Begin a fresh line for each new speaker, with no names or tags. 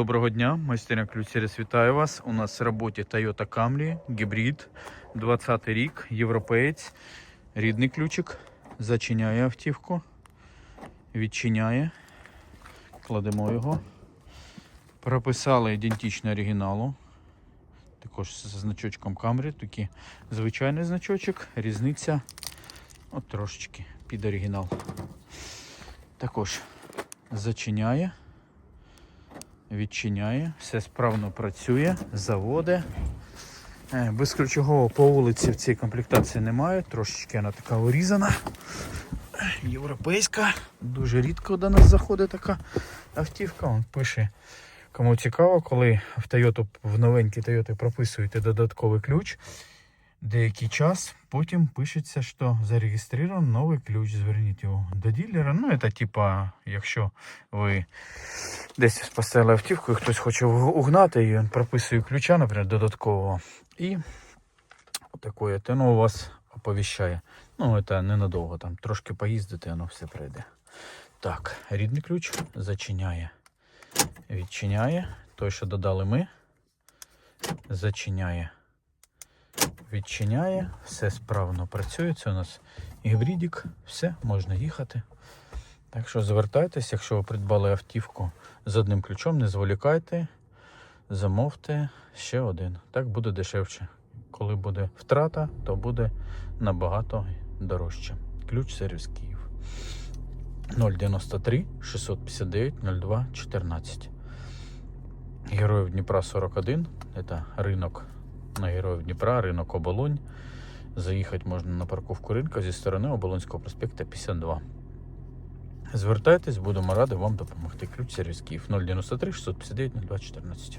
Доброго дня, майстерня ключ сервіс вітаю вас. У нас в роботі Toyota Camry, гібрид, 20 рік, європеєць, рідний ключик, зачиняє автівку, відчиняє, кладемо його. Прописали ідентично оригіналу, також з значочком Camry, такий звичайний значочок, різниця от трошечки під оригінал. Також зачиняє відчиняє, все справно працює, заводе. Е, Безключового по вулиці в цій комплектації немає, трошечки вона така урізана. Європейська. Дуже рідко до нас заходить така автівка. Он пише. Кому цікаво, коли в Toyota, в новенькій Toyota прописуєте додатковий ключ, деякий час потім пишеться, що зареєстрирован новий ключ. Зверніть його до дилера. Ну, це типа, якщо ви десь поставили автівку, і хтось хоче угнати, і він прописує ключа, наприклад, додаткового. І такое, воно у вас оповіщає. Ну, це ненадовго, там трошки поїздити, воно все пройде. Так, рідний ключ зачиняє. Відчиняє. Той, що додали ми. Зачиняє. Відчиняє. Все справно працює. Це у нас гібридик. Все, можна їхати. Так що звертайтесь, якщо ви придбали автівку з одним ключом, не зволікайте, замовте ще один. Так буде дешевше. Коли буде втрата, то буде набагато дорожче. Ключ сервіс Київ 093 659 02 14. Героїв Дніпра 41. Это ринок на Героїв Дніпра, ринок Оболонь. Заїхати можна на парковку ринка зі сторони Оболонського проспекту 52. Звертайтесь, будемо раді вам допомогти. Ключ сервіс Київ 093 659 02 14.